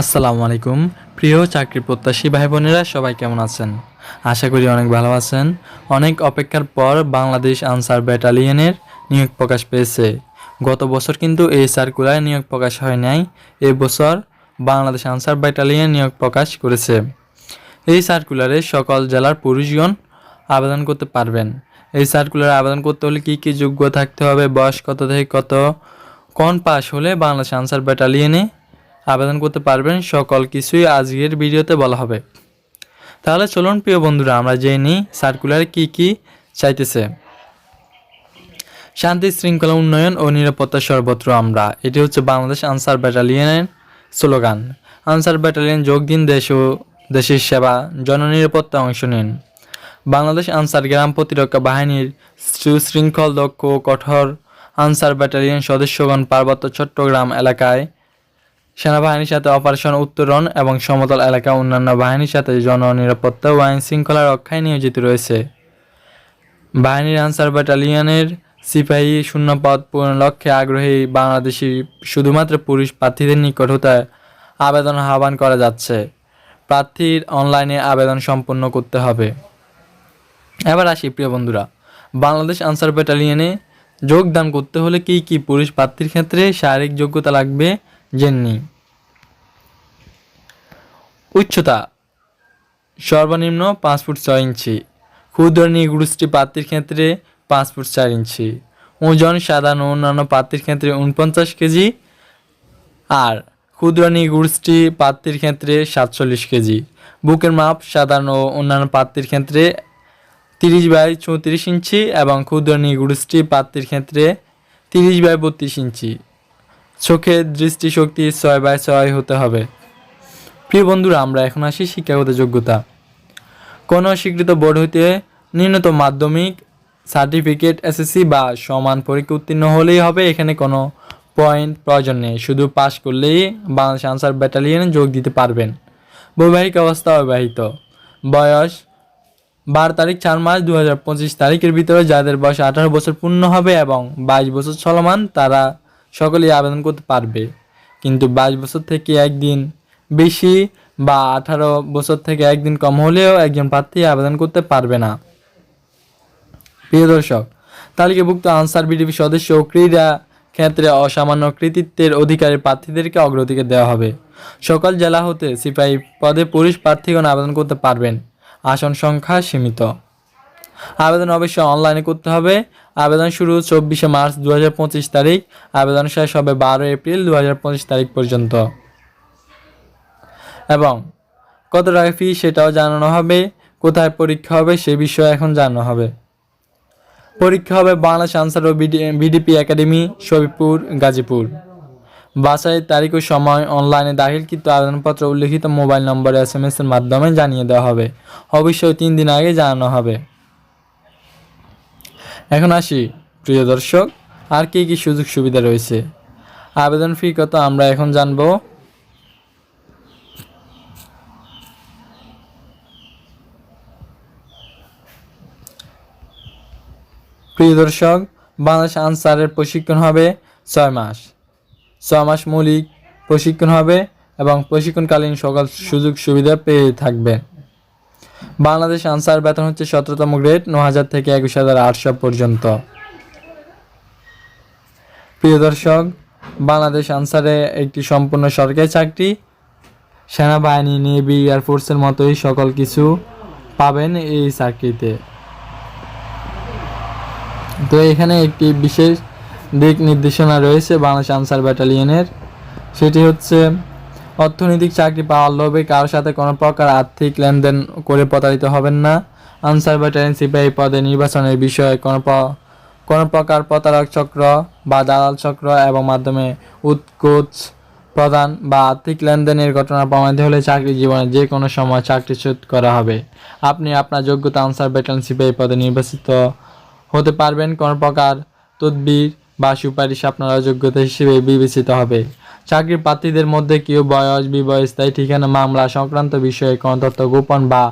আসসালামু আলাইকুম। প্রিয় চাকরি প্রত্যাশী ভাই বোনেরা সবাই কেমন আছেন? আশা করি অনেক ভালো আছেন। অনেক অপেক্ষার পর বাংলাদেশ আনসার ব্যাটালিয়নের নিয়োগ প্রকাশ পেয়েছে। গত বছর কিন্তু এই সার্কুলার নিয়োগ প্রকাশ হয় নাই। এই বছর বাংলাদেশ আনসার ব্যাটালিয়ন নিয়োগ প্রকাশ করেছে। এই সার্কুলারে সকল জেলার পুরুষগণ আবেদন করতে পারবেন। এই সার্কুলারে আবেদন করতে হলে কী কী যোগ্য থাকতে হবে, বয়স কত থেকে কত, কোন পাস হলে বাংলাদেশ আনসার ব্যাটালিয়নে আবেদন করতে পারবেন। সকল কিছুই আজকের ভিডিওতে বলা হবে। তাহলে চলুন প্রিয় বন্ধুরা, আমরা জেনে নিই সার্কুলারে কি কি চাইতেছে। শান্তি, শৃঙ্খলা, উন্নয়ন ও নিরাপত্তা সর্বত্র আমরা। এটি হচ্ছে বাংলাদেশ আনসার ব্যাটালিয়নের স্লোগান। আনসার ব্যাটালিয়ন যোগ দিন, দেশ ও দেশের সেবা জননিরাপত্তা অংশ নিন। বাংলাদেশ আনসার গ্রাম প্রতিরক্ষা বাহিনীর সুশৃঙ্খল, দক্ষ কঠোর আনসার ব্যাটালিয়ন সদস্যগণ পার্বত্য চট্টগ্রাম এলাকায় সেনাবাহিনীর সাথে অপারেশন উত্তরণ এবং সমতল এলাকা অন্যান্য বাহিনীর সাথে জননিরাপত্তা ও আইন শৃঙ্খলা রক্ষায় নিয়োজিত রয়েছে। বাহিনীর আনসার ব্যাটালিয়নের সিপাহী শূন্যপদ পূরণ লক্ষ্যে আগ্রহী বাংলাদেশি শুধুমাত্র পুরুষ প্রার্থীদের নিকট হতে আবেদন আহ্বান করা যাচ্ছে। প্রার্থীর অনলাইনে আবেদন সম্পন্ন করতে হবে। এবার আসি প্রিয় বন্ধুরা, বাংলাদেশ আনসার ব্যাটালিয়নে যোগদান করতে হলে কী কী পুরুষ প্রার্থীর ক্ষেত্রে শারীরিক যোগ্যতা লাগবে জেননি উচ্চতা সর্বনিম্ন পাঁচ ফুট ছয় ইঞ্চি। ক্ষুদ্র নিগোষ্ঠী প্রার্থীর ক্ষেত্রে পাঁচ ফুট চার ইঞ্চি। ওজন সাধারণ অন্যান্য প্রার্থীর ক্ষেত্রে উনপঞ্চাশ কেজি। আর ক্ষুদ্র নিগোষ্ঠী প্রার্থীর ক্ষেত্রে সাতচল্লিশ কেজি। বুকের মাপ সাধারণ ও অন্যান্য প্রার্থীর ক্ষেত্রে তিরিশ বাই চৌত্রিশ ইঞ্চি এবং ক্ষুদ্র নিগোষ্ঠী প্রার্থীর ক্ষেত্রে তিরিশ বাই বত্রিশ ইঞ্চি। চোখের দৃষ্টিশক্তি ছয় বাই ছয় হতে হবে। প্রিয় বন্ধুরা, আমরা এখন আসি শিক্ষাগত যোগ্যতা। কোনো স্বীকৃত বোর্ড হইতে ন্যূনতম মাধ্যমিক সার্টিফিকেট এসএসসি বা সমান পরীক্ষা উত্তীর্ণ হলেই হবে। এখানে কোনো পয়েন্ট প্রয়োজন নেই। শুধু পাস করলেই বাংলাদেশ আনসার ব্যাটালিয়নে যোগ দিতে পারবেন। বৈবাহিক অবস্থা অবিবাহিত বয়স বারো তারিখ, চার মাস দু হাজার পঁচিশ তারিখের ভিতরে যাদের বয়স আঠারো বছর পূর্ণ হবে এবং বাইশ বছর চলমান, তারা সকলেই আবেদন করতে পারবে। কিন্তু বাইশ বছর থেকে একদিন বেশি বা আঠারো বছর থেকে একদিন কম হলেও একজন প্রার্থী আবেদন করতে পারবে না। প্রিয় দর্শক, তালিকাভুক্ত আনসার বিডিপি সদস্য ও ক্রীড়া ক্ষেত্রে অসামান্য কৃতিত্বের অধিকারী প্রার্থীদেরকে অগ্রাধিকার দেওয়া হবে। সকল জেলা হতে সিপাহী পদে পুরুষ প্রার্থীগণ আবেদন করতে পারবেন। আসন সংখ্যা সীমিত। আবেদন অবশ্যই অনলাইনে করতে হবে। আবেদন শুরু চব্বিশে মার্চ দু হাজার পঁচিশ তারিখ। আবেদন শেষ হবে বারো এপ্রিল দু হাজার পঁচিশ তারিখ পর্যন্ত। এবং কত টাকা ফি সেটাও জানানো হবে, কোথায় পরীক্ষা হবে সে বিষয়ে এখন জানানো হবে। পরীক্ষা হবে বাংলাদেশ আনসার ও বিডিপি একাডেমি শরীফপুর গাজীপুর। বাসায় তারিখ ও সময় অনলাইনে দাখিলকৃত আবেদনপত্র উল্লিখিত মোবাইল নম্বরে এস এম এর মাধ্যমে জানিয়ে দেওয়া হবে। অবশ্যই তিন দিন আগে জানানো হবে। এখন আসি, প্রিয় দর্শক, আর কি কি সুযোগ সুবিধা রয়েছে? আবেদন ফি কত আমরা এখন জানব? প্রিয় দর্শক, বাংলাদেশ আনসারের প্রশিক্ষণ হবে ছয় মাস। ছয় মাস মৌলিক প্রশিক্ষণ হবে এবং প্রশিক্ষণকালীন সকল সুযোগ সুবিধা পেয়ে থাকবে। বাংলাদেশ আনসার বেতন হচ্ছে সতেরোতম গ্রেড ন হাজার থেকে একুশ হাজার আটশো পর্যন্ত। প্রিয় দর্শক, বাংলাদেশ আনসারে একটি সম্পূর্ণ সরকারি চাকরি। সেনাবাহিনী, নেভি এয়ারফোর্সের মতোই সকল কিছু পাবেন এই চাকরিতে। তো এখানে একটি বিশেষ দিক নির্দেশনা রয়েছে বাংলাদেশ আনসার ব্যাটালিয়নের। সেটি হচ্ছে, অর্থনৈতিক চাকরি পাওয়ার লোভে কারোর সাথে কোনো প্রকার আর্থিক লেনদেন করে প্রতারিত হবেন না। আনসার ব্যাটালিয়ন সিপাহী পদে নির্বাচনের বিষয়ে কোনো কোনো প্রকার প্রতারক চক্র বা দালাল চক্র এবং মাধ্যমে উৎকোচ প্রদান বা আর্থিক লেনদেনের ঘটনা প্রমাণিত হলে চাকরি জীবনে যে কোনো সময় চাকরিচ্যুত করা হবে। আপনি আপনার যোগ্যতা আনসার ব্যাটালিয়ন সিপাহী পদে নির্বাচিত হতে পারবেন কোনো প্রকার তদবির বা সুপারিশ আপনার অযোগ্যতা হিসেবে বিবেচিত হবে। চাকরির প্রার্থীদের মধ্যে কেউ বয়স বিবয় তাই ঠিকানা, মামলা সংক্রান্ত বিষয়ে কোনো তথ্য গোপন বা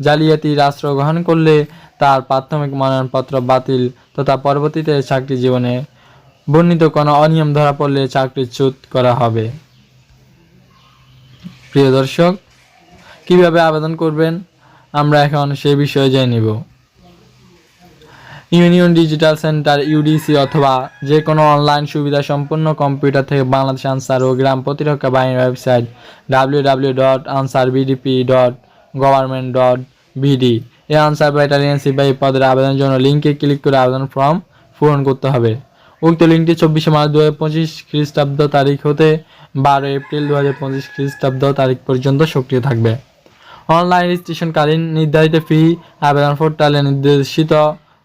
জালিয়াতি রাষ্ট্র গ্রহণ করলে তার প্রাথমিক মনোনয়নপত্র বাতিল তথা পরবর্তীতে চাকরি জীবনে বর্ণিত কোনো অনিয়ম ধরা পড়লে চাকরিচ্যুত করা হবে। প্রিয় দর্শক, কীভাবে আবেদন করবেন? আমরা এখন সে বিষয়ে জেনে নিব। ইউনিয়ন ডিজিটাল সেন্টার, ইউডিসি অথবা যে কোনো অনলাইন সুবিধা সম্পন্ন কম্পিউটার থেকে বাংলাদেশ আনসার ও গ্রাম প্রতিরক্ষা বাহিনীর website W W dot Ansar VDP dot government dot BD এই আনসার ব্যাটালিয়ান সিপাহী পদের আবেদনের জন্য লিঙ্কে ক্লিক করে আবেদন ফর্ম পূরণ করতে হবে। উক্ত লিঙ্কটি চব্বিশে মার্চ দু হাজার পঁচিশ খ্রিস্টাব্দ তারিখ হতে বারো এপ্রিল দু হাজার পঁচিশ খ্রিস্টাব্দ তারিখ পর্যন্ত সক্রিয় থাকবে। অনলাইন রেজিস্ট্রেশনকালীন নির্ধারিত ফি, আবেদন পোর্টালে নির্দেশিত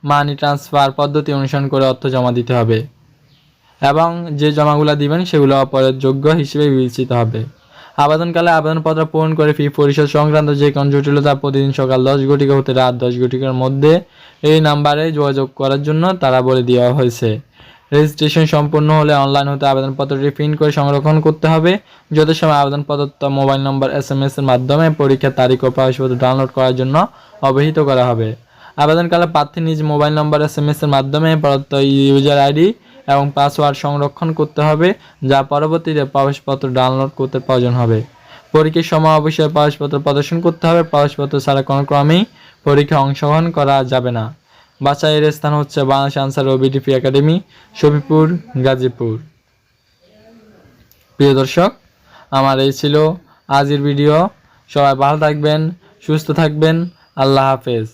মানি ট্রান্সফার পদ্ধতি অনুসরণ করে অর্থ জমা দিতে হবে। এবং যে জমাগুলো দিবেন, সেগুলো অপরের যোগ্য হিসেবে বিবেচিত হবে। আবেদনকালে আবেদনপত্র পূরণ করে ফি পরিশোধ সংক্রান্ত যে কোনো জটিলতা প্রতিদিন সকাল দশ ঘটিকা হতে রাত দশ ঘটিকার মধ্যে এই নাম্বারে যোগাযোগ করার জন্য তারা বলে দেওয়া হয়েছে। রেজিস্ট্রেশন সম্পূর্ণ হলে অনলাইন হতে আবেদনপত্রটি প্রিন্ট করে সংরক্ষণ করতে হবে। যত সময় আবেদনপত্র, mobile number S M S এর মাধ্যমে পরীক্ষার তারিখ ও প্রবেশপত্র ডাউনলোড করার জন্য অবহিত করা হবে। আবেদনকালে প্রার্থী নিজ মোবাইল নম্বর এস এম এর মাধ্যমে প্রদত্ত ইউজার আইডি এবং পাসওয়ার্ড সংরক্ষণ করতে হবে, যা পরবর্তীতে প্রবেশপত্র ডাউনলোড করতে প্রয়োজন হবে। পরীক্ষার সময় অবশ্যই প্রবেশপত্র প্রদর্শন করতে হবে, প্রবেশপত্র ছাড়া কোনো ক্রমেই পরীক্ষায় অংশগ্রহণ করা যাবে না। বাছাইয়ের স্থান হচ্ছে বাংলাদেশ আনসার ও বিডিপি একাডেমি, শফিপুর, গাজীপুর। প্রিয় দর্শক, আমার এই ছিল আজকের ভিডিও। সবাই ভালো থাকবেন, সুস্থ থাকবেন। আল্লাহ হাফেজ।